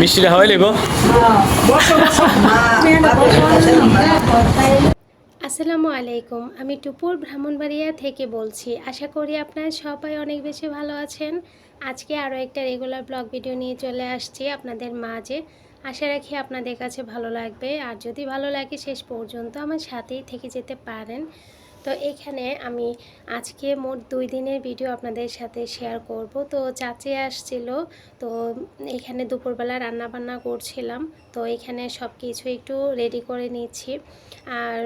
মিষ্টিটা হয় লেগো আসসালামু আলাইকুম, আমি টুপুর ব্রাহ্মণবাড়িয়া থেকে বলছি। আশা করি আপনারা সবাই অনেক বেশি ভালো আছেন। আজকে আরও একটা রেগুলার ব্লগ ভিডিও নিয়ে চলে আসছি আপনাদের মাঝে। আশা রাখি আপনাদের কাছে ভালো লাগবে। আর যদি ভালো লাগে শেষ পর্যন্ত আমার সাথেই থেকে যেতে পারেন। তো এখানে আমি আজকে মোট দুই দিনের ভিডিও আপনাদের সাথে শেয়ার করব। তো চাচি আসছিল, তো এখানে দুপুরবেলা রান্না বান্না করছিলাম। তো এখানে সব কিছু একটু রেডি করে নিচ্ছি। আর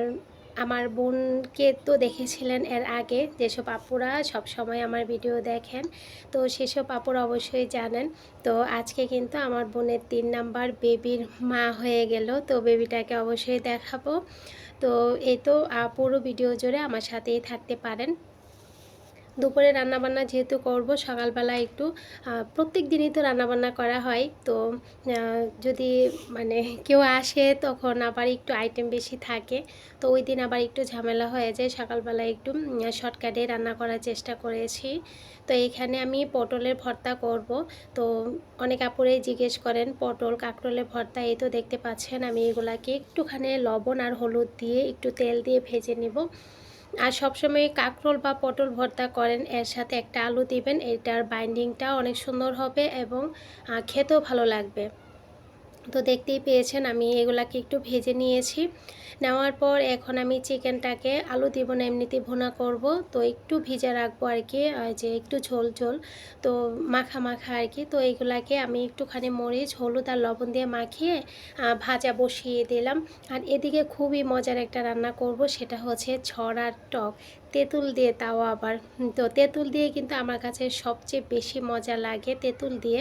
আমার বোনকে তো দেখেছিলেন এর আগে, যেসব আপুরা সব সময় আমার ভিডিও দেখেন। তো সেসব আপুরা অবশ্যই জানেন। তো আজকে কিন্তু আমার বোনের তিন নাম্বার বেবির মা হয়ে গেল, তো বেবিটাকে অবশ্যই দেখাবো। তো এই তো পুরো ভিডিও জুড়ে আমার সাথেই থাকতে পারেন। দুপুরে রান্নাবান্না যেহেতু করব, সকালবেলা একটু প্রত্যেক দিনই তো রান্নাবান্না করা হয়। তো যদি মানে কেউ আসে তখন আবার একটু আইটেম বেশি থাকে। তো ওই দিন আবার একটু ঝামেলা হয়ে যায়। সকালবেলা একটু শর্টকাটে রান্না করার চেষ্টা করেছি। তো এখানে আমি পটলের ভর্তা করব। তো অনেক আপুরেই জিজ্ঞেস করেন, পটল, কাঁকরোলের ভর্তা, এই তো দেখতে পাচ্ছেন, আমি এগুলাকে একটুখানি লবণ আর হলুদ দিয়ে একটু তেল দিয়ে ভেজে নেব। আর সবসময় কাঁকরোল বা পটল ভর্তা করেন, এর সাথে একটা আলু দিবেন, এটার বাইন্ডিংটা অনেক সুন্দর হবে এবং খেতেও ভালো লাগবে। তো দেখতেই পেয়েছেন আমি এগুলাকে একটু ভেজে নিয়েছি। নেওয়ার পর এখন আমি চিকেনটাকে আলু দিব না এমনিতে ভুনা করব। তো একটু ভিজে রাখব আর কি যে একটু ঝোল ঝোল। তো মাখা মাখা আর কি, তো এইগুলাকে আমি একটুখানি মরিচ, হলুদ আর লবণ দিয়ে মাখিয়ে ভাজা বসিয়ে দিলাম। আর এদিকে খুবই মজার একটা রান্না করব, সেটা হচ্ছে ছড়ার টক। তেঁতুল দিয়ে তাও আবার, তো তেঁতুল দিয়ে কিন্তু আমার কাছে সবচেয়ে বেশি মজা লাগে তেঁতুল দিয়ে।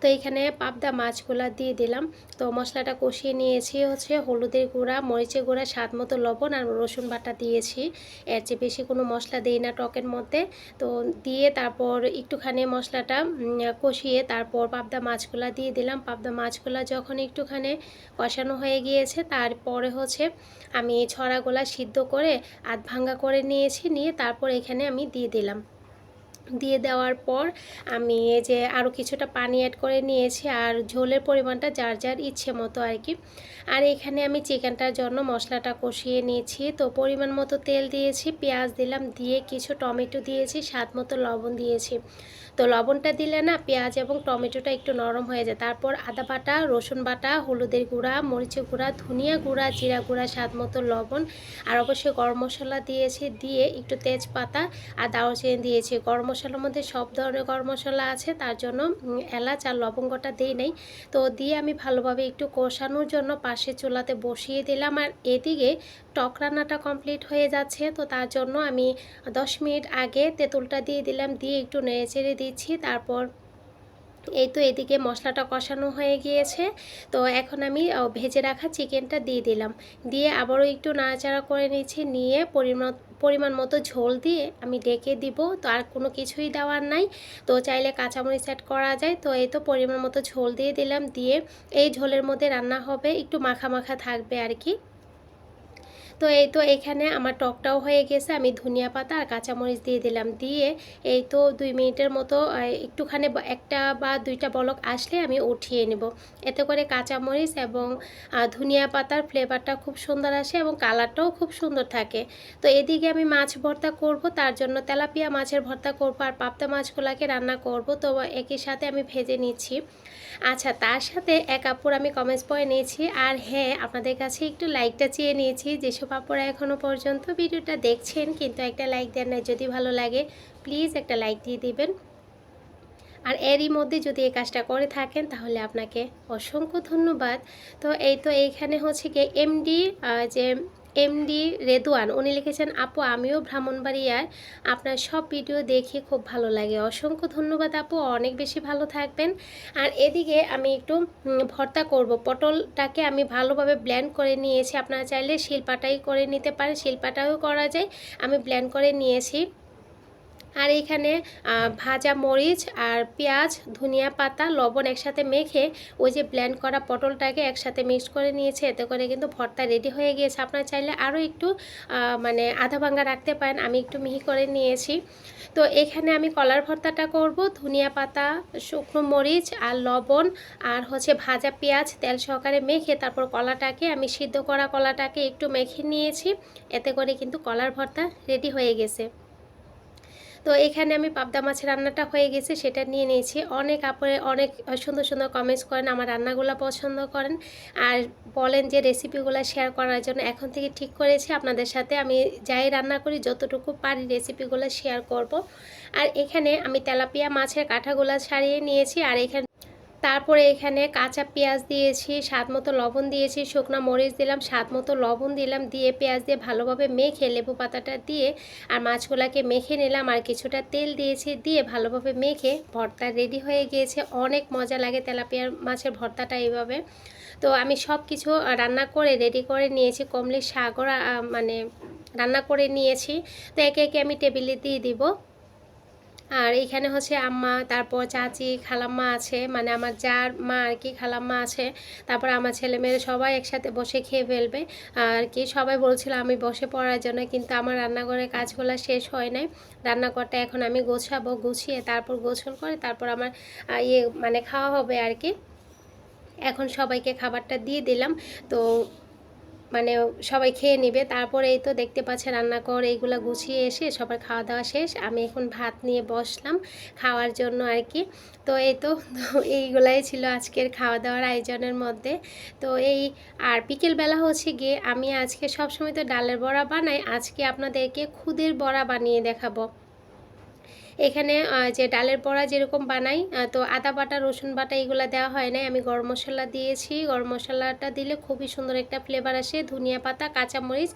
তো এখানে পাবদা মাছগুলা দিয়ে দিলাম। তো মশলাটা কষিয়ে নিয়েছি হচ্ছে হলুদের গুঁড়া, মরিচের গুঁড়া, স্বাদ মতো লবণ আর রসুন বাটা দিয়েছি। এর চেয়ে বেশি কোনো মশলা দিই না টকের মধ্যে। তো দিয়ে তারপর একটুখানি মশলাটা কষিয়ে তারপর পাবদা মাছগুলা দিয়ে দিলাম। পাবদা মাছগুলা যখন একটুখানি কষানো হয়ে গিয়েছে, তারপরে হচ্ছে আমি ছড়াগুলা সিদ্ধ করে আধ ভাঙ্গা করে নিয়েছি। নিয়ে তারপর এখানে আমি দিয়ে দিলাম। দিয়ে দেওয়ার পর আমি এই যে আরও কিছুটা পানি অ্যাড করে নিয়েছি আর ঝোলের পরিমাণটা যার যার ইচ্ছে মতো আর কি। আর এখানে আমি চিকেনটার জন্য মশলাটা কষিয়ে নিয়েছি। তো পরিমাণ মতো তেল দিয়েছি, পেঁয়াজ দিলাম, দিয়ে কিছু টমেটো দিয়েছি, স্বাদ মতো লবণ দিয়েছি। তো লবণটা দিলে না পেঁয়াজ এবং টমেটোটা একটু নরম হয়ে যায়। তারপর আদা বাটা, রসুন বাটা, হলুদের গুঁড়া, মরিচের গুঁড়া, ধনিয়া গুঁড়া, জিরা গুঁড়া, স্বাদ মতো লবণ আর অবশ্যই গরম মশলা দিয়েছি। দিয়ে একটু তেজপাতা আর দারুচিনি দিয়েছি। গরম মশলার মধ্যে সব ধরনের গরম মশলা আছে, তার জন্য এলাচ আর লবঙ্গটা দিই নাই। তো দিয়ে আমি ভালোভাবে একটু কষানোর জন্য পাশে চুলাতে বসিয়ে দিলাম আর এদিকে টক রান্নাটা কমপ্লিট হয়ে যাচ্ছে। তো তার জন্য আমি দশ মিনিট আগে তেঁতুলটা দিয়ে দিলাম, দিয়ে একটু নেড়ে চেড়ে দিচ্ছি, তারপর এই তো এদিকে মশলাটা কষানো হয়ে গিয়েছে। তো এখন আমি ভেজে রাখা চিকেনটা দিয়ে দিলাম। দিয়ে আবারও একটু নাড়াচাড়া করে নিচ্ছি, নিয়ে পরিমাণ পরিমাণ মতো ঝোল দিয়ে আমি ডেকে দিব। তো আর কোনো কিছুই দেওয়ার নাই। তো চাইলে কাঁচামরিচ অ্যাড করা যায়। তো এই তো পরিমাণ মতো ঝোল দিয়ে দিলাম। দিয়ে এই ঝোলের মধ্যে রান্না হবে, একটু মাখা মাখা থাকবে আর কি। তো এই তো এখানে আমার টকটাও হয়ে গেছে, আমি ধনিয়া পাতা আর কাঁচামরিচ দিয়ে দিলাম। দিয়ে এই তো দুই মিনিটের মতো একটুখানি একটা বা দুইটা বলক আসলে আমি উঠিয়ে নেব। এতে করে কাঁচামরিচ এবং ধনিয়া পাতার ফ্লেভারটা খুব সুন্দর আসে এবং কালারটাও খুব সুন্দর থাকে। তো এদিকে আমি মাছ ভর্তা করব, তার জন্য তেলাপিয়া মাছের ভর্তা করব আর পাবদা মাছগুলাকে রান্না করব। তো একই সাথে আমি ভেজে নিচ্ছি। আচ্ছা তার সাথে এক আপুর আমি কমেন্টস পয়ে নিয়েছি। আর হ্যাঁ আপনাদের কাছে একটু লাইকটা চেয়ে নিয়েছি যেসব আপুরা এখনও পর্যন্ত ভিডিওটা দেখছেন, কিন্তু একটা লাইক দেন না যদি ভালো লাগে প্লিজ একটা লাইক দিয়ে দিবেন। আর এরই মধ্যে যদি এই কাজটা করে থাকেন, তাহলে আপনাকে অসংখ্য ধন্যবাদ। তো এই তো এইখানে হচ্ছে কি এমডি যে এমডি রেদুয়ান উনি লিখেছেন, আপু, আমিও ব্রাহ্মণবাড়িয়ার আপনার সব ভিডিও দেখে খুব ভালো লাগে। অসংখ্য ধন্যবাদ আপু। অনেক বেশি ভালো থাকবেন। আর এদিকে আমি একটু ভর্তা করব। পটলটাকে আমি ভালোভাবে ব্ল্যান্ড করে নিয়েছি। আপনারা চাইলে শিল্পাটাই করে নিতে পারেন। শিল্পাটাও করা যায়। আমি ব্ল্যান্ড করে নিয়েছি। আর এখানে ভাজা মরিচ আর পেঁয়াজ, ধনিয়া পাতা, লবণ একসাথে মেখে ওই যে ব্ল্যান্ড করা পটলটাকে একসাথে মিক্স করে নিয়েছে। এতে করে কিন্তু ভর্তা রেডি হয়ে গিয়েছে। আপনারা চাইলে আরও একটু মানে আধা ভাঙ্গা রাখতে পারেন। আমি একটু মিহি করে নিয়েছি। তো এখানে আমি কলার ভর্তাটা করব। ধনিয়া পাতা, শুকনো মরিচ আর লবণ আর হচ্ছে ভাজা পেঁয়াজ তেল সহকারে মেখে তারপর কলাটাকে আমি সিদ্ধ করা কলাটাকে একটু মেখে নিয়েছি। এতে করে কিন্তু কলার ভর্তা রেডি হয়ে গেছে। তো এখানে আমি পাবদা মাছের রান্নাটা হয়ে গেছে, সেটা নিয়ে নিয়েছি। অনেক আপরে অনেক সুন্দর সুন্দর কমেন্টস করেন, আমার রান্নাগুলো পছন্দ করেন। আর বলেন যে রেসিপিগুলো শেয়ার করার জন্য এখন থেকে ঠিক করেছি, আপনাদের সাথে আমি যাই রান্না করি, যতটুকু পারি রেসিপিগুলো শেয়ার করব। আর এখানে আমি তেলাপিয়া মাছের কাঁঠাগুলো সারিয়ে নিয়েছি, আর এখানে তারপরে এখানে কাঁচা পেঁয়াজ দিয়েছি, স্বাদ মতো লবণ দিয়েছি, শুকনো মরিচ দিলাম, স্বাদ মতো লবণ দিলাম, দিয়ে পেঁয়াজ দিয়ে ভালোভাবে মেখে লেবু পাতাটা দিয়ে আর মাছগুলাকে মেখে নিলাম আর কিছুটা তেল দিয়েছি, দিয়ে ভালোভাবে মেখে ভর্তা রেডি হয়ে গিয়েছে। অনেক মজা লাগে তেলাপিয়ার মাছের ভর্তাটা এইভাবে। তো আমি সব কিছু রান্না করে, রেডি করে নিয়েছি, কমলি সাগর মানে রান্না করে নিয়েছি। তো একে একে আমি টেবিলে দিয়ে দিব। আর এখানে হচ্ছে আম্মা, তারপর চাচি, খালাম্মা আছে। মানে আমার যার মা আর কি, খালাম্মা আছে। তারপর আমার ছেলে মেয়ে সবাই একসাথে বসে খেয়ে ফেলবে। আর কি, সবাই বলছিল আমি বসে পড়ার জন্য, কিন্তু আমার রান্নাঘরের কাজগুলো শেষ হয় নাই। রান্নাঘরটা এখন আমি গোছাবো, গুছিয়ে তারপর গোছল করে, তারপর আমার ইয়ে মানে খাওয়া হবে আর কি। এখন সবাইকে খাবারটা দিয়ে দিলাম। তো মানে সবাই খেয়ে নেবে। তারপরে এই তো দেখতে পাচ্ছে রান্নাঘর এইগুলো গুছিয়ে এসে সবার খাওয়া দাওয়া শেষ। আমি এখন ভাত নিয়ে বসলাম খাওয়ার জন্য আর কি তো এই তো এইগুলাই ছিল আজকের খাওয়া দাওয়ার আয়োজনের মধ্যে। তো এই আর বিকেলবেলা হচ্ছে গিয়ে আমি আজকে সবসময় তো ডালের বড়া বানাই। আজকে আপনাদেরকে খুদের বড়া বানিয়ে দেখাবো। এখানে যে ডালের বড়া যেরকম বানাই তো আদা বাটা, রসুন বাটা এগুলো দেওয়া হয় নাই। আমি গরম মশলা দিয়েছি। গরম মশলাটা দিলে খুবই সুন্দর একটা ফ্লেভার আসে। ধনিয়া পাতা, কাঁচামরিচ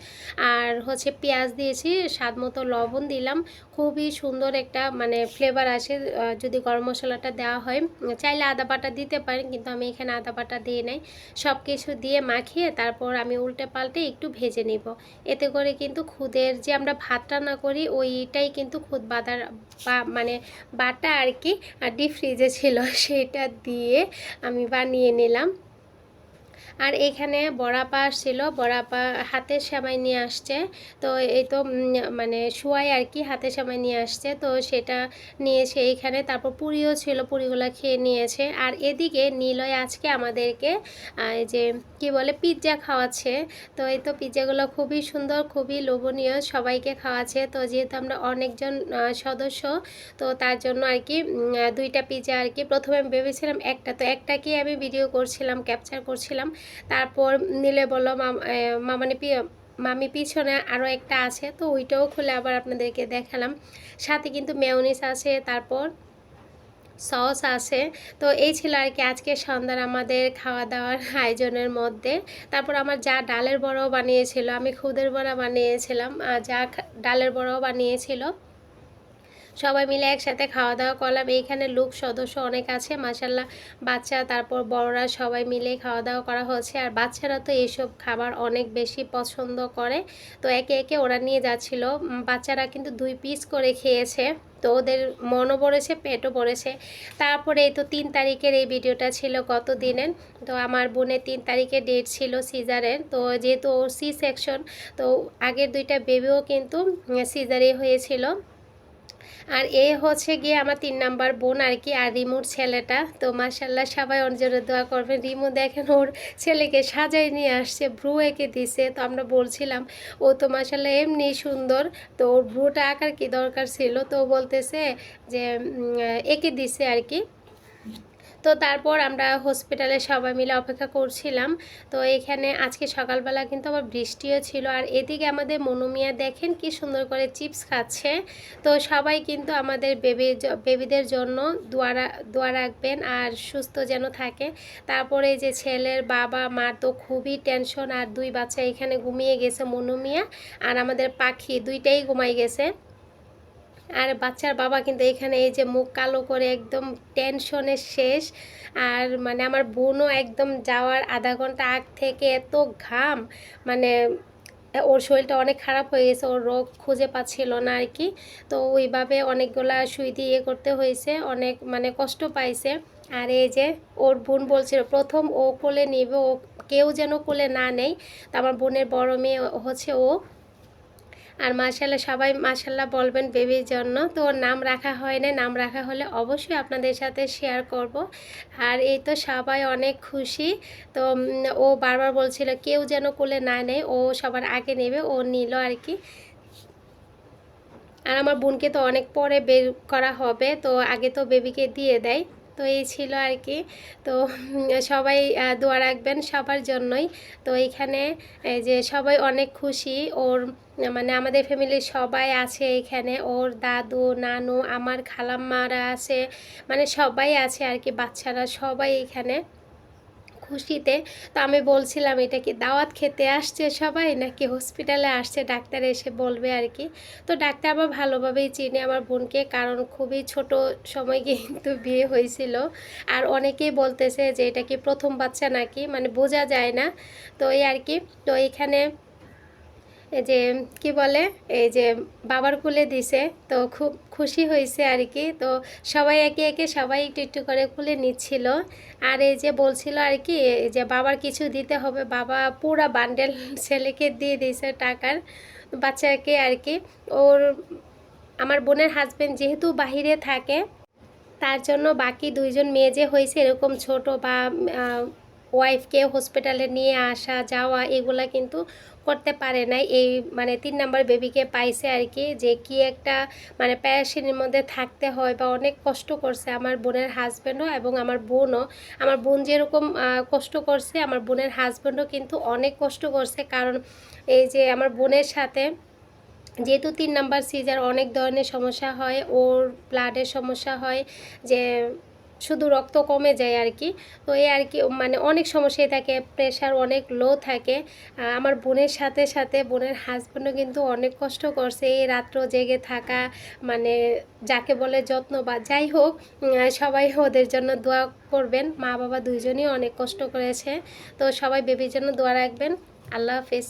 আর হচ্ছে পেঁয়াজ দিয়েছি। স্বাদ মতো লবণ দিলাম। খুবই সুন্দর একটা মানে ফ্লেভার আসে যদি গরম মশলাটা দেওয়া হয়। চাইলে আদা বাটা দিতে পারেন, কিন্তু আমি এখানে আদা বাটা দিয়ে নাই। সব কিছু দিয়ে মাখিয়ে তারপর আমি উল্টে পাল্টে একটু ভেজে নিব। এতে করে কিন্তু খুদের যে আমরা ভাত রান্না করি, ওইটাই কিন্তু খুদ বাদার বা মানে বাটা আর কি ডিপ ফ্রিজে ছিল সেটা দিয়ে আমি বানিয়ে নিলাম। আর এখানে বড়াপা আসছিল, বড়াপা হাতের সেমাই নিয়ে আসছে। তো এই তো মানে শুয়াই আর কি হাতে সেমাই নিয়ে আসছে। তো সেটা নিয়েছে এইখানে তারপর পুরিও ছিল, পুরিগুলো খেয়ে নিয়েছে। আর এদিকে নীলয় আজকে আমাদেরকে যে কি বলে, পিৎজা খাওয়াচ্ছে। তো এই তো পিৎজাগুলো খুবই সুন্দর, খুবই লোভনীয়, সবাইকে খাওয়াচ্ছে। তো যেহেতু আমরা অনেকজন সদস্য, তো তার জন্য আর কি দুইটা পিৎজা আর কি প্রথমে ভেবেছিলাম একটা, তো একটাকেই আমি ভিডিও করছিলাম, ক্যাপচার করছিলাম। তারপর নিলে এ, মামানি মামি পিছনে আরও একটা আছে তো ওইটাও খুলে আবার আপনাদেরকে দেখালাম। সাথে কিন্তু মেয়নিস আছে তারপর সস আছে তো এই ছিল আর কি আজকে সন্ধ্যার আমাদের খাওয়া দাওয়ার আয়োজনের মধ্যে। তারপর আমার যা ডালের বড়াও বানিয়েছিল আমি খুদের বড়া বানিয়েছিলাম যা ডালের বড়াও বানিয়েছিল। সবাই মিলে একসাথে খাওয়া দাওয়া করলাম। এইখানে লোক সদস্য অনেক আছে মাসাল্লাহ বাচ্চা, তারপর বড়রা সবাই মিলে খাওয়া দাওয়া করা হচ্ছে। আর বাচ্চারা তো এইসব খাবার অনেক বেশি পছন্দ করে। তো একে একে ওরা নিয়ে যাচ্ছিল। বাচ্চারা কিন্তু দুই পিস করে খেয়েছে। তো ওদের মনও পড়েছে পেটও পড়েছে তারপরে এই তো তিন তারিখের এই ভিডিওটা ছিল গত দিনের তো আমার বোনের তিন তারিখে ডেট ছিল সিজারের। তো যেহেতু ও সি সেকশন তো আগের দুইটা বেবিও কিন্তু সিজারে হয়েছিল। আর এ হচ্ছে গিয়ে আমার তিন নাম্বার বোন আর কি, আর রিমুর ছেলেটা। তো মাসাল্লাহ সবাই জন্য দোয়া করবেন। রিমু দেখেন ওর ছেলেকে সাজাই নিয়ে আসছে, ভ্রু এঁকে দিছে। তো আমরা বলছিলাম, ও তো মাসাল্লাহ এমনি সুন্দর। তো ওর ভ্রুটা আঁকার কি দরকার ছিল? তো বলতেছে যে এঁকে দিছে আর কি। তো তারপর আমরা হসপিটালে সবাই মিলে অপেক্ষা করছিলাম। তো এখানে আজকে সকালবেলা কিন্তু আবার বৃষ্টিও ছিল। আর এদিকে আমাদের মনুমিয়া দেখেন কি সুন্দর করে চিপস খাচ্ছে। তো সবাই কিন্তু আমাদের বেবি বেবিদের জন্য দোয়া রা- দোয়া রাখবেন আর সুস্থ যেন থাকে। তারপরে যে ছেলের বাবা, মা তো খুবই টেনশন আর দুই বাচ্চা এখানে ঘুমিয়ে গেছে মনুমিয়া আর আমাদের পাখি দুইটাই ঘুমাই গেছে। আর বাচ্চার বাবা কিন্তু এখানে এই যে মুখ কালো করে একদম টেনশনে শেষ। আর মানে আমার বোনও একদম যাওয়ার আধা ঘণ্টা আগ থেকে এত ঘাম মানে ওর শরীরটা অনেক খারাপ হয়ে গেছে, ওর রোগ খুঁজে পাচ্ছিল না আর কি। তো ওইভাবে অনেকগুলা সুই দিয়ে ইয়ে করতে হয়েছে, অনেক মানে কষ্ট পাইছে। আর এই যে ওর বোন বলছিল, প্রথম ও কোলে নিবে, ও কেউ যেন কোলে না নেই। তো আমার বোনের বড় মেয়ে হচ্ছে ও। আর মাশাল্লাহ সবাই মাশাল্লাহ বলবেন বেবির জন্য। তো নাম রাখা হয় না নাম রাখা হলে অবশ্যই আপনাদের সাথে শেয়ার করব। আর এই তো সবাই অনেক খুশি। তো ও বারবার বলছিল কেউ যেন কোলে না নেয়, ও সবার আগে নেবে, ও নিল আর কি। আর আমার বোনকে তো অনেক পরে বের করা হবে, তো আগে তো বেবিকে দিয়ে দেয়। তো এই ছিল আর কি। তো সবাই দোয়া রাখবেন সবার জন্যই। তো এইখানে এই যে সবাই অনেক খুশি। ওর মানে আমাদের ফ্যামিলির সবাই আছে এখানে। ওর দাদু, নানু, আমার খালাম্মারা আছে। মানে সবাই আছে আর কি, বাচ্চারা সবাই এখানে। খুশিতে। তো আমি বলছিলাম, এটা কি দাওয়াত খেতে আসছে সবাই নাকি হসপিটালে আসছে? ডাক্তার এসে বলবে আর কি। তো ডাক্তার আবার ভালোভাবেই চিনে। আমার বোনকে কারণ খুবই ছোট সময় কিন্তু বিয়ে হয়েছিল। আর অনেকেই বলতেছে যে, এটা কি প্রথম বাচ্চা নাকি? মানে বোঝা যায় না। তো এই আর কি। তো এখানে যে, কি বলে, এই যে বাবার কুলে দিছে, তো খুব খুশি হয়েছে আর কি। তো সবাই একে একে সবাই একটু একটু করে কুলে নিচ্ছিল। আর এই যে বলছিল আর কি যে বাবার কিছু দিতে হবে, বাবা পুরা বান্ডেল ছেলেকে দিয়ে দিয়েছে টাকার বাচ্চাকে আর কি। ওর, আমার বোনের হাজবেন্ড যেহেতু বাহিরে থাকে, তার জন্য বাকি দুইজন মেয়ে যে হয়েছে, এরকম ছোট বা ওয়াইফকে হসপিটালে নিয়ে আসা, যাওয়া, এগুলা কিন্তু করতে পারে নাই। এই মানে তিন নাম্বার বেবিকে পাইছে আর কি যে কি একটা মানে প্যারাসিনের মধ্যে থাকতে হয় বা অনেক কষ্ট করছে আমার বোনের হাজব্যান্ডও এবং আমার বোনও। আমার বোন যেরকম কষ্ট করছে, আমার বোনের হাজব্যান্ডও কিন্তু অনেক কষ্ট করছে। কারণ এই যে আমার বোনের সাথে যেহেতু তিন নাম্বার সিজার অনেক ধরনের সমস্যা হয়, ওর ব্লাডের সমস্যা হয়, যে শুধু রক্ত কমে যায় আর কি। তো এই আর কি মানে অনেক সমস্যাই থাকে প্রেশার অনেক লো থাকে। আমার বোনের সাথে সাথে বোনের হাজব্যান্ডও কিন্তু অনেক কষ্ট করছে, এই রাত্র জেগে থাকা মানে যাকে বলে যত্ন বা, যাই হোক সবাই ওদের জন্য দোয়া করবেন। মা বাবা দুইজনই অনেক কষ্ট করেছে। তো সবাই বেবির জন্য দোয়া রাখবেন। আল্লাহ হাফেজ।